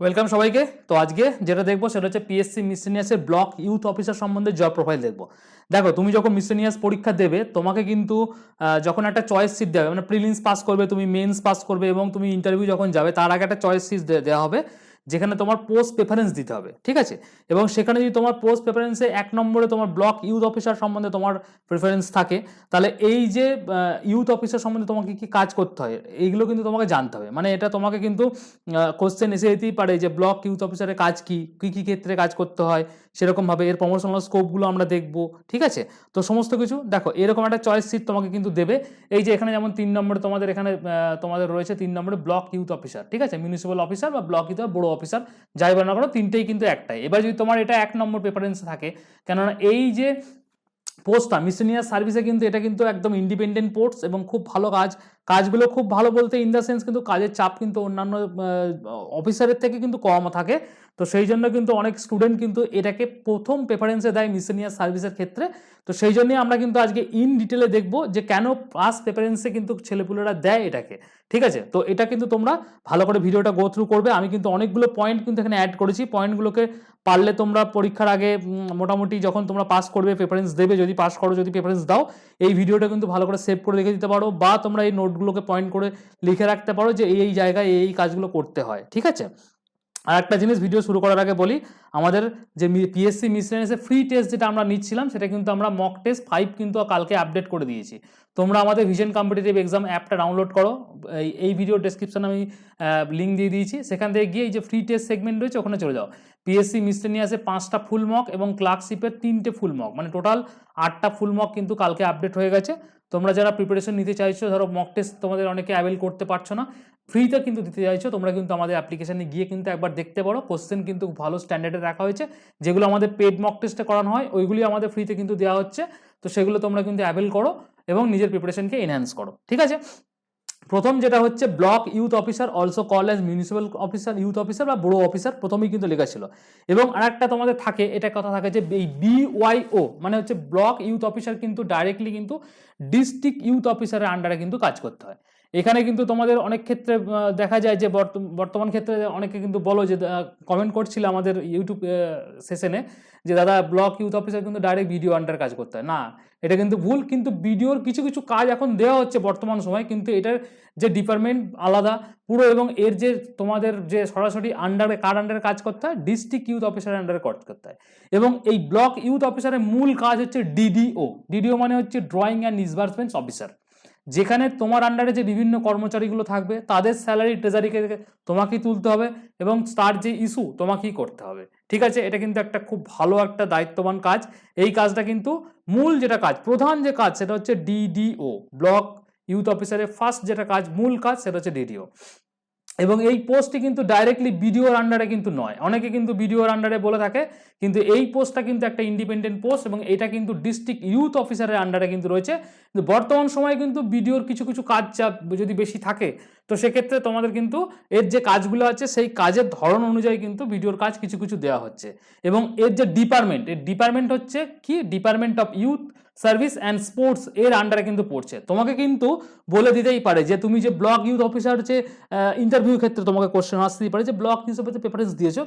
Welcome সবাইকে। তো আজকে যেটা দেখব সেটা হচ্ছে পিএসসি মিসেনিয়াসের ব্লক ইউথ অফিসার সম্বন্ধে জব প্রোফাইল দেখব। দেখো, তুমি যখন মিসেনিয়াস পরীক্ষা দেবে, তোমাকে কিন্তু যখন একটা চয়েস সিট দেবে মানে প্রিলিমস পাস করবে, তুমি মেন্স পাস করবে এবং তুমি ইন্টারভিউ যখন যাবে, তার আগে একটা চয়েস সিট দেওয়া হবে। যেখানে তোমার পোস্ট প্রেফারেন্স দিতে হবে, ঠিক আছে? এবং সেখানে যদি তোমার পোস্ট প্রেফারেন্সে এক নম্বরে তোমার ব্লক ইউথ অফিসার সম্বন্ধে তোমার প্রেফারেন্স থাকে, তাহলে এই যে ইউথ অফিসার সম্বন্ধে তোমাকে কি কাজ করতে হয়, এইগুলো কিন্তু তোমাকে জানতে হবে। মানে এটা তোমাকে কিন্তু কোশ্চেন এসে যেতেই পারে যে ব্লক ইউথ অফিসারের কাজ কি, কী কী ক্ষেত্রে কাজ করতে হয় সেরকমভাবে এর প্রমোশনাল স্কোপগুলো আমরা দেখব, ঠিক আছে? তো সমস্ত কিছু, দেখো, এরকম একটা চয়েস সিট তোমাকে কিন্তু দেবে। এই যে এখানে যেমন তিন নম্বরে তোমাদের এখানে তোমাদের রয়েছে তিন নম্বরে ব্লক ইউথ অফিসার ঠিক আছে? মিউনিসিপ্যাল অফিসার বা ব্লক ইউথ বড় অফিসার যাই বলো না করো তিনটেই কিন্তু একটাই। এবার যদি তোমার এটা এক নম্বর প্রেফারেন্স থাকে, কেননা এই যে পোস্টটা মিসেনিয়াস সার্ভিসে কিন্তু এটা কিন্তু একদম ইন্ডিপেন্ডেন্ট পোস্ট এবং খুব ভালো কাজ। কাজগুলো খুব ভালো বলতে ইন দ্য সেন্স কিন্তু কাজের চাপ কিন্তু অন্যান্য অফিসারের থেকে কিন্তু কম থাকে। তো সেই জন্য কিন্তু অনেক স্টুডেন্ট কিন্তু এটাকে প্রথম প্রেফারেন্সে দেয় মিসেনিয়াস সার্ভিসের ক্ষেত্রে। তো সেই জন্যই আমরা কিন্তু আজকে ইন ডিটেলে দেখব যে কেন পাস প্রেফারেন্সে কিন্তু ছেলেপুলেরা দেয় এটাকে। ঠিক আছে? তো এটা কিন্তু তোমরা ভালো করে ভিডিওটা গো থ্রু করবে। আমি কিন্তু অনেকগুলো পয়েন্ট কিন্তু এখানে অ্যাড করেছি। পয়েন্টগুলোকে পারলে তোমরা পরীক্ষার আগে মোটামুটি যখন তোমরা পাস করবে প্রেফারেন্স দেবে, যদি পাস করো, যদি প্রেফারেন্স দাও, এই ভিডিওটা কিন্তু ভালো করে সেভ করে রেখে দিতে পারো। বা তোমরা এই নোটগুলোকে পয়েন্ট করে লিখে রাখতে পারো যে এই এই জায়গায় এই কাজগুলো করতে হয়, ঠিক আছে? আর একটা জিনিস ভিডিও শুরু করার আগে বলি, আমাদের যে পিএসসি মিসলেনিয়াসে ফ্রি টেস্ট যেটা আমরা নিচ্ছিলাম, সেটা কিন্তু আমরা মক টেস্ট ফাইভ কিন্তু কালকে আপডেট করে দিয়েছি। তোমরা আমাদের ভিশন কম্পিটিটিভ এক্সাম অ্যাপটা ডাউনলোড করো, এই- এই ভিডিও ডেসক্রিপশনে আমি লিঙ্ক দিয়ে দিয়েছি। সেখান থেকে গিয়ে এই যে ফ্রি টেস্ট সেগমেন্ট রয়েছে, ওখানে চলে যাও। পিএসসি মিসলেনিয়াসে পাঁচটা ফুল মক এবং ক্লার্কশিপের তিনটে ফুল মক মানে টোটাল আটটা ফুল মক কিন্তু কালকে আপডেট হয়ে গেছে। তোমরা যারা প্রিপারেশন নিতে চাইছো, ধরো মক টেস্ট তোমাদের অনেকে অ্যাভেল করতে পারছ না ফ্রিতে কিন্তু দিতে চাইছো, তোমরা কিন্তু আমাদের অ্যাপ্লিকেশানে গিয়ে কিন্তু একবার দেখতে পারো। কোশ্চেন কিন্তু ভালো স্ট্যান্ডার্ডে রাখা হয়েছে। যেগুলো আমাদের পেড মক টেস্টে করানো হয়, ওইগুলি আমাদের ফ্রিতে কিন্তু দেওয়া হচ্ছে। তো সেগুলো তোমরা কিন্তু অ্যাভেল করো এবং নিজের প্রিপারেশনকে এনহ্যান্স করো। ঠিক আছে? প্রথম যেটা হচ্ছে block youth officer also call as municipal officer youth officer বা বড়ো অফিসার প্রথমেই কিন্তু লেখা ছিল। এবং আরেকটা তোমাদের থাকে, এটা কথা থাকে যে এই বিওয়াইও মানে হচ্ছে ব্লক ইউথ অফিসার কিন্তু ডাইরেক্টলি কিন্তু ডিস্ট্রিক্ট ইউথ অফিসারের আন্ডারে কিন্তু কাজ করতে হয়। এখানে কিন্তু তোমাদের অনেক ক্ষেত্রে দেখা যায় যে বর্ত- বর্তমান ক্ষেত্রে অনেকে কিন্তু বলো যে কমেন্ট করছিল আমাদের ইউটিউব সেশনে যে, দাদা ব্লক ইউথ অফিসার কিন্তু ডাইরেক্ট ভিডিও আন্ডার কাজ করতে হয়। না, এটা কিন্তু ভুল, কিন্তু ভিডিওর কিছু কিছু কাজ এখন দেওয়া হচ্ছে বর্তমান সময়, কিন্তু এটার যে ডিপার্টমেন্ট আলাদা পুরো এবং এর যে তোমাদের যে সরাসরি আন্ডারে কার আন্ডারে কাজ করতে হয়? ডিস্ট্রিক্ট ইউথ অফিসারের আন্ডারে কাজ করতে হয়। এবং এই ব্লক ইউথ অফিসারের মূল কাজ হচ্ছে ডিডিও ডিডিও মানে হচ্ছে ড্রয়িং অ্যান্ড ডিসবার্সমেন্টস অফিসার যেখানে তোমার আন্ডারে যে বিভিন্ন কর্মচারীগুলো থাকবে, তাদের স্যালারি ট্রেজারিকে তোমাকেই তুলতে হবে এবং তার যে ইস্যু তোমাকেই করতে হবে। ঠিক আছে? এটা কিন্তু একটা খুব ভালো একটা দায়িত্ববান কাজ। এই কাজটা কিন্তু মূল যেটা কাজ, প্রধান যে কাজ সেটা হচ্ছে ডিডিও ব্লক ইউথ অফিসারের ফার্স্ট যেটা কাজ, মূল কাজ সেটা হচ্ছে ডিডিও এবং এই পোস্টটি কিন্তু ডাইরেক্টলি বিডিওর আন্ডারে কিন্তু নয়। অনেকে কিন্তু বিডিওর আন্ডারে বলে থাকে, কিন্তু এই পোস্টটা কিন্তু একটা ইন্ডিপেন্ডেন্ট পোস্ট এবং এটা কিন্তু ডিস্ট্রিক্ট ইউথ অফিসারের আন্ডারে কিন্তু রয়েছে। বর্তমান সময়ে কিন্তু বিডিওর কিছু কিছু কাজ চাপ যদি বেশি থাকে, তো সেক্ষেত্রে তোমাদের কিন্তু এর যে কাজগুলো আছে, সেই কাজের ধরন অনুযায়ী কিন্তু ভিডিওর কাজ কিছু কিছু দেওয়া হচ্ছে। এবং এর যে ডিপার্টমেন্ট এর ডিপার্টমেন্ট হচ্ছে কি? Department of youth service and sports এর আন্ডারে কিন্তু পড়ছে। তোমাকে কিন্তু বলে দিতেই পারে যে তুমি যে ব্লক ইউথ অফিসার যে ইন্টারভিউ ক্ষেত্রে তোমাকে কোশ্চেন আসতেই পারে যে ব্লক ইউথ অফিসার প্রেফারেন্স দিয়েছ।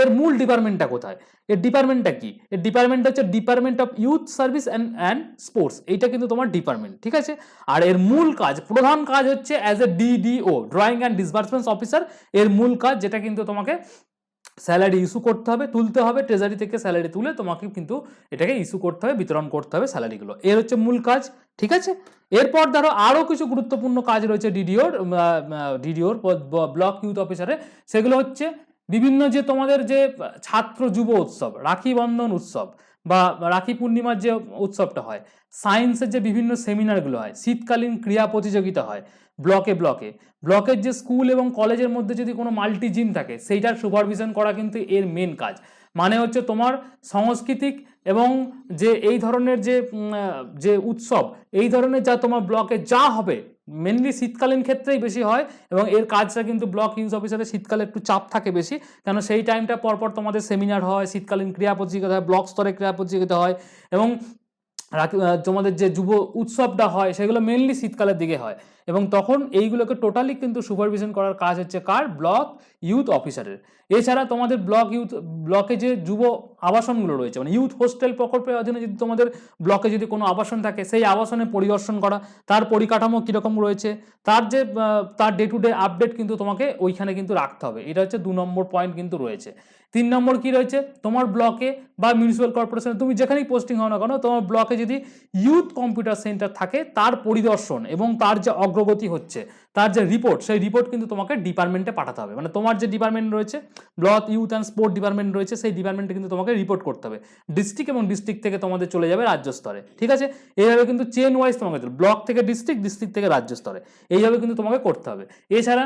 এর মূল ডিপার্টমেন্টটা কোথায়? এর ডিপার্টমেন্টটা কি? এর ডিপার্টমেন্ট হচ্ছে department of youth service and and sports এইটা কিন্তু তোমার ডিপার্টমেন্ট ঠিক আছে? আর এর মূল কাজ, প্রধান কাজ হচ্ছে as a DDO drawing and disbursements officer এর মূল কাজ যেটা কিন্তু তোমাকে স্যালারি ইস্যু করতে হবে, তুলতে হবে ট্রেজারি থেকে স্যালারি তুলে তোমাকে কিন্তু এটাকে ইস্যু করতে হবে, বিতরণ করতে হবে স্যালারিগুলো। এর হচ্ছে মূল কাজ, ঠিক আছে? এরপর ধরো আরও কিছু গুরুত্বপূর্ণ কাজ রয়েছে ডিডিওর ডিডিওর ব্লক ইউথ অফিসারে। সেগুলো হচ্ছে বিভিন্ন যে তোমাদের যে ছাত্র যুব উৎসব, রাখি বন্ধন উৎসব বা রাখি পূর্ণিমার যে উৎসবটা হয় সায়েন্সের যে বিভিন্ন সেমিনারগুলো হয়, শীতকালীন ক্রীড়া প্রতিযোগিতা হয় ব্লকে ব্লকে। ব্লকের যে স্কুল এবং কলেজের মধ্যে যদি কোনো মাল্টি জিম থাকে, সেইটার সুপারভিশন করা কিন্তু এর মেন কাজ। মানে হচ্ছে তোমার সাংস্কৃতিক এবং যে এই ধরনের যে যে উৎসব, এই ধরনের যা তোমার ব্লকে যা হবে মেনলি শীতকালীন ক্ষেত্রেই বেশি হয় এবং এর কাজটা কিন্তু ব্লক ইউজ অফিসারের শীতকালে একটু চাপ থাকে বেশি। কেন সেই টাইমটা পরপর তোমাদের সেমিনার হয়, শীতকালীন ক্রীড়া প্রতিযোগিতা হয়, ব্লক স্তরে ক্রীড়া প্রতিযোগিতা হয় এবং তোমাদের যে যুব উৎসবটা হয়, সেগুলো মেনলি শীতকালের দিকে হয়। এবং তখন এইগুলোকে টোটালি কিন্তু সুপারভিশন করার কাজ হচ্ছে কার? ব্লক ইউথ অফিসারের এছাড়া তোমাদের ব্লক ইউথ ব্লকে যে যুব আবাসনগুলো রয়েছে মানে ইউথ হোস্টেল প্রকল্পের অধীনে যদি তোমাদের ব্লকে যদি কোনো আবাসন থাকে, সেই আবাসনে পরিদর্শন করা, তার পরিকাঠামো কীরকম রয়েছে, তার যে তার ডে টু ডে আপডেট কিন্তু তোমাকে ওইখানে কিন্তু রাখতে হবে। এটা হচ্ছে দু নম্বর পয়েন্ট কিন্তু রয়েছে। তিন নম্বর কি রয়েছে? তোমার ব্লকে বা মিউনিসিপ্যাল কর্পোরেশনে তুমি যেখানেই পোস্টিং হও না কেন, তোমার ব্লকে যদি ইউথ কম্পিউটার সেন্টার থাকে, তার পরিদর্শন এবং তার যে অগ্রগতি হচ্ছে, তার যে রিপোর্ট সেই রিপোর্ট কিন্তু তোমাকে ডিপার্টমেন্টে পাঠাতে হবে। মানে তোমার যে ডিপার্টমেন্ট রয়েছে block youth and sport department রয়েছে, সেই ডিপার্টমেন্টে কিন্তু তোমাকে রিপোর্ট করতে হবে। ডিস্ট্রিক্ট এবং ডিস্ট্রিক্ট থেকে তোমাদের চলে যাবে রাজ্য স্তরে, ঠিক আছে? এইভাবে কিন্তু চেন ওয়াইজ তোমাকে ব্লক থেকে ডিস্ট্রিক্ট ডিস্ট্রিক্ট থেকে রাজ্য স্তরে, এইভাবে কিন্তু তোমাকে করতে হবে। এছাড়া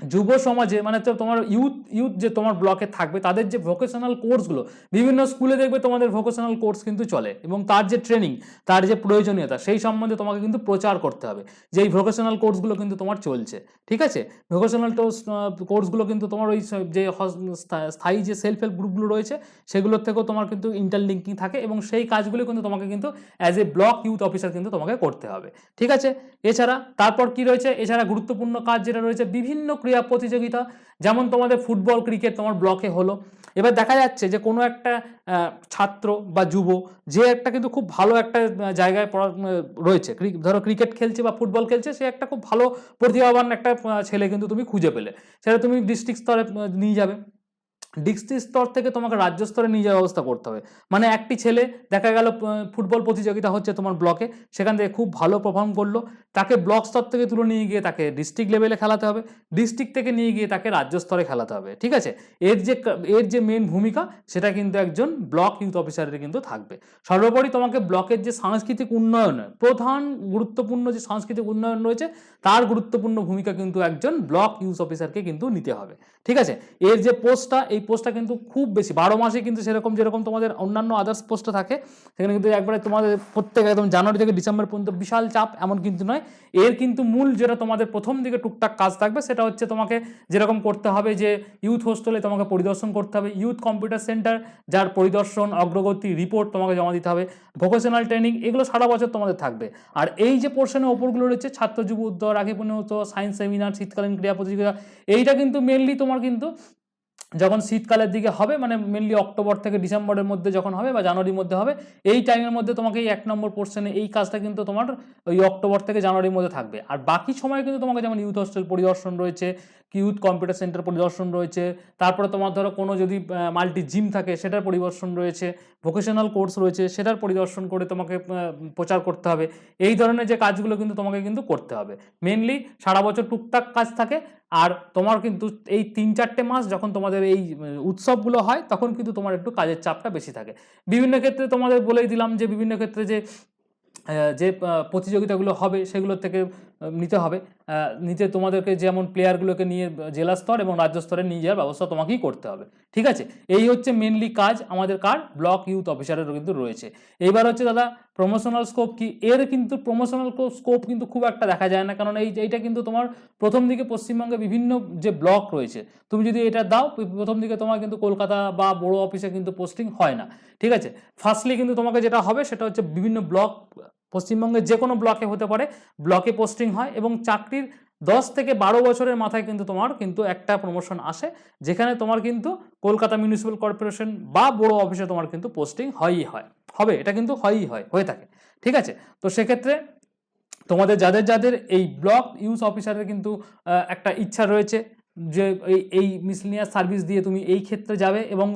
যুব সমাজে মানে তোমার ইউথ ইউথ যে তোমার ব্লকে থাকবে, তাদের যে ভোকেশনাল কোর্সগুলো বিভিন্ন স্কুলে দেখবে তোমাদের ভোকেশনাল কোর্স কিন্তু চলে। এবং তার যে ট্রেনিং তার যে প্রয়োজনীয়তা, সেই সম্বন্ধে তোমাকে কিন্তু প্রচার করতে হবে যে এই ভোকেশনাল কোর্সগুলো কিন্তু তোমার চলছে। ঠিক আছে? ভোকেশনাল কোর্সগুলো কিন্তু তোমার ওই যে স্থায়ী যে সেলফ হেল্প গ্রুপগুলো রয়েছে, সেগুলোর থেকেও তোমার কিন্তু ইন্টারলিঙ্কিং থাকে এবং সেই কাজগুলো কিন্তু তোমাকে কিন্তু as a block youth officer কিন্তু তোমাকে করতে হবে। ঠিক আছে? এছাড়া, তারপর কি রয়েছে? এছাড়া গুরুত্বপূর্ণ কাজ যেটা রয়েছে, বিভিন্ন ক্রীড়া প্রতিযোগিতা, যেমন তোমাদের ফুটবল, ক্রিকেট তোমার ব্লকে হলো। এবার দেখা যাচ্ছে যে কোনো একটা ছাত্র বা যুব যে একটা কিন্তু খুব ভালো একটা জায়গায় পড়া রয়েছে। ধরো ক্রিকেট খেলছে বা ফুটবল খেলছে, সে একটা খুব ভালো প্রতিভাবান একটা ছেলে কিন্তু তুমি খুঁজে পেলে। সেটা তুমি ডিস্ট্রিক্ট স্তরে নিয়ে যাবে। ডিস্ট্রিক্ট স্তর থেকে তোমাকে রাজ্য স্তরে নিয়ে যাওয়ার ব্যবস্থা করতে হবে। মানে একটি ছেলে, দেখা গেল ফুটবল প্রতিযোগিতা হচ্ছে তোমার ব্লকে। সেখান থেকে খুব ভালো পারফর্ম করল। তাকে ব্লক স্তর থেকে তুলে নিয়ে গিয়ে তাকে ডিস্ট্রিক্ট লেভেলে খেলাতে হবে ডিস্ট্রিক্ট থেকে নিয়ে গিয়ে তাকে রাজ্য স্তরে খেলাতে হবে, ঠিক আছে? এর যে এর যে মেন ভূমিকা, সেটা কিন্তু একজন ব্লক ইউথ অফিসারের কিন্তু থাকবে। সর্বোপরি তোমাকে ব্লকের যে সাংস্কৃতিক উন্নয়ন, প্রধান গুরুত্বপূর্ণ যে সাংস্কৃতিক উন্নয়ন রয়েছে, তার গুরুত্বপূর্ণ ভূমিকা কিন্তু একজন ব্লক ইউথ অফিসারকে কিন্তু নিতে হবে, ঠিক আছে? এর যে পোস্টটা এই পোস্টটা কিন্তু খুব বেশি, বারো মাসে কিন্তু সেরকম, যেরকম তোমাদের অন্যান্য আদার্স পোস্টটা থাকে, সেখানে কিন্তু একবারে তোমাদের প্রত্যেক একদম জানুয়ারি থেকে ডিসেম্বর পর্যন্ত বিশাল চাপ, এমন কিন্তু নয়। এর কিন্তু মূল যেটা তোমাদের প্রথম দিকে টুকটাক কাজ থাকবে, সেটা হচ্ছে তোমাকে যেরকম করতে হবে যে ইউথ হোস্টেলে তোমাকে পরিদর্শন করতে হবে ইউথ কম্পিউটার সেন্টার যার পরিদর্শন, অগ্রগতি রিপোর্ট তোমাকে জমা দিতে হবে ভোকেশনাল ট্রেনিং এগুলো সারা বছর তোমাদের থাকবে। আর এই যে পোর্শনের ওপরগুলো রয়েছে ছাত্র যুব উদ্যোগ আগে পরিণত সায়েন্স সেমিনার শীতকালীন ক্রীড়া প্রতিযোগিতা, এইটা কিন্তু মেনলি তোমার কিন্তু যখন শীতকালের দিকে হবে মানে মেনলি অক্টোবর থেকে ডিসেম্বরের মধ্যে যখন হবে বা জানুয়ারির মধ্যে হবে, এই টাইমের মধ্যে তোমাকে এই এক নম্বর পোর্শনে এই কাজটা কিন্তু তোমার ওই অক্টোবর থেকে জানুয়ারির মধ্যে থাকবে। আর বাকি সময় কিন্তু তোমাকে যেমন ইউথ হোস্টেল পরিদর্শন রয়েছে কি ইউথ কম্পিউটার সেন্টার পরিদর্শন রয়েছে, তারপরে তোমার ধরো কোনো যদি মাল্টি জিম থাকে, সেটার পরিদর্শন রয়েছে ভোকেশনাল কোর্স রয়েছে, সেটার পরিদর্শন করে তোমাকে প্রচার করতে হবে। এই ধরনের যে কাজগুলো কিন্তু তোমাকে কিন্তু করতে হবে। মেনলি সারা বছর টুকটাক কাজ থাকে আর তোমার কিন্তু এই তিন চারটে মাস যখন তোমাদের এই উৎসবগুলো হয়, তখন কিন্তু তোমার একটু কাজের চাপটা বেশি থাকে। বিভিন্ন ক্ষেত্রে তোমাদের বলেই দিলাম যে, বিভিন্ন ক্ষেত্রে যে যে প্রতিযোগিতাগুলো হবে, সেগুলোর থেকে নিতে হবে। নিতে তোমাদেরকে যেমন প্লেয়ারগুলোকে নিয়ে জেলা স্তর এবং রাজ্য স্তরে নিয়ে যাওয়ার ব্যবস্থা তোমাকেই করতে হবে। ঠিক আছে? এই হচ্ছে মেনলি কাজ আমাদের কার? ব্লক ইউথ অফিসারের কিন্তু রয়েছে। এইবার হচ্ছে দাদা প্রমোশনাল স্কোপ কি? এর কিন্তু প্রমোশনাল স্কোপ কিন্তু খুব একটা দেখা যায় না। কারণ এই এইটা কিন্তু তোমার প্রথম দিকে পশ্চিমবঙ্গে বিভিন্ন যে ব্লক রয়েছে, তুমি যদি এটা দাও প্রথম দিকে তোমার কিন্তু কলকাতা বা বড় অফিসে কিন্তু পোস্টিং হয় না। ঠিক আছে? ফার্স্টলি কিন্তু তোমাকে যেটা হবে, সেটা হচ্ছে বিভিন্ন ব্লক পশ্চিমবঙ্গের যে কোনো ব্লকে হতে পারে, ব্লকে পোস্টিং হয় এবং চাকরির দশ থেকে বারো বছরের মাথায় কিন্তু তোমার কিন্তু একটা প্রমোশন আসে, যেখানে তোমার কিন্তু কলকাতা মিউনিসিপ্যাল কর্পোরেশন বা বড় অফিসে তোমার কিন্তু পোস্টিং হয়ই হয়। হবে, এটা কিন্তু হয়ই হয়, হয়ে থাকে। ঠিক আছে? তো সেক্ষেত্রে তোমাদের যাদের যাদের এই ব্লক ইউজ অফিসারের কিন্তু একটা ইচ্ছা রয়েছে যে এই এই মিসলিনিয়াস সার্ভিস দিয়ে তুমি এই ক্ষেত্রে যাবে এবং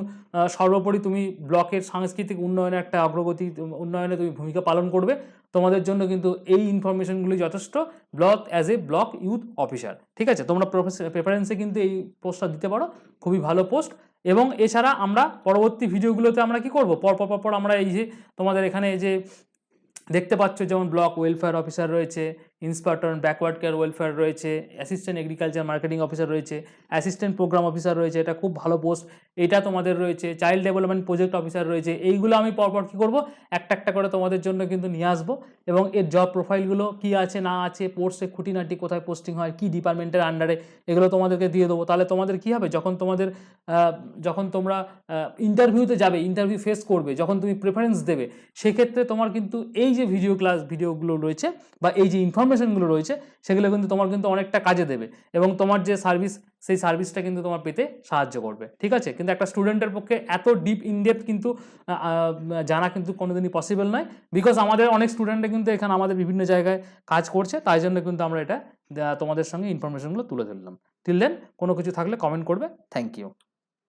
সর্বোপরি তুমি ব্লকের সাংস্কৃতিক উন্নয়নে একটা অগ্রগতি, উন্নয়নে তুমি ভূমিকা পালন করবে। তোমাদের জন্য কিন্তু এই ইনফরমেশনগুলি যথেষ্ট। Block as a block youth officer, ঠিক আছে? তোমরা প্রেফারেন্সে কিন্তু এই পোস্টটা দিতে পারো। খুবই ভালো পোস্ট। এবং এছাড়া আমরা পরবর্তী ভিডিওগুলোতে আমরা কি করব? পর পর পর পর আমরা এই যে তোমাদের এখানে যে দেখতে পাচ্ছ, যেমন ব্লক ওয়েলফেয়ার অফিসার রয়েছে ইন্সপেক্টর ব্যাকওয়ার্ড কেয়ার ওয়েলফেয়ার রয়েছে অ্যাসিস্ট্যান্ট এগ্রিকালচার মার্কেটিং অফিসার রয়েছে অ্যাসিস্ট্যান্ট প্রোগ্রাম অফিসার রয়েছে, এটা খুব ভালো পোস্ট এটা তোমাদের রয়েছে চাইল্ড ডেভেলপমেন্ট প্রজেক্ট অফিসার রয়েছে, এইগুলো আমি পরপর কী করব? একটা একটা করে তোমাদের জন্য কিন্তু নিয়ে আসব এবং এর জব প্রোফাইলগুলো কি আছে, না আছে পোস্টে খুঁটিনাটি কোথায় পোস্টিং হয়, কি ডিপার্টমেন্টের আন্ডারে এগুলো তোমাদেরকে দিয়ে দেবো। তাহলে তোমাদের কি হবে? যখন তোমাদের যখন তোমরা ইন্টারভিউতে যাবে ইন্টারভিউ ফেস করবে, যখন তুমি প্রেফারেন্স দেবে, সেক্ষেত্রে তোমার কিন্তু এই যে ভিডিও ক্লাস ভিডিওগুলো রয়েছে বা এই যে ইনফরমেশন ইনফরমেশনগুলো রয়েছে, সেগুলো কিন্তু তোমার কিন্তু অনেকটা কাজে দেবে এবং তোমার যে সার্ভিস, সেই সার্ভিসটা কিন্তু তোমার পেতে সাহায্য করবে। ঠিক আছে? কিন্তু একটা স্টুডেন্টের পক্ষে এত ডিপ ইনডেপথ কিন্তু জানা কিন্তু কোনোদিনই পসিবল নয় বিকজ আমাদের অনেক স্টুডেন্টরা কিন্তু এখানে আমাদের বিভিন্ন জায়গায় কাজ করছে, তাই জন্য কিন্তু আমরা এটা তোমাদের সঙ্গে ইনফরমেশনগুলো তুলে ধরলাম। টিল দেন কোনো কিছু থাকলে কমেন্ট করবে। Thank you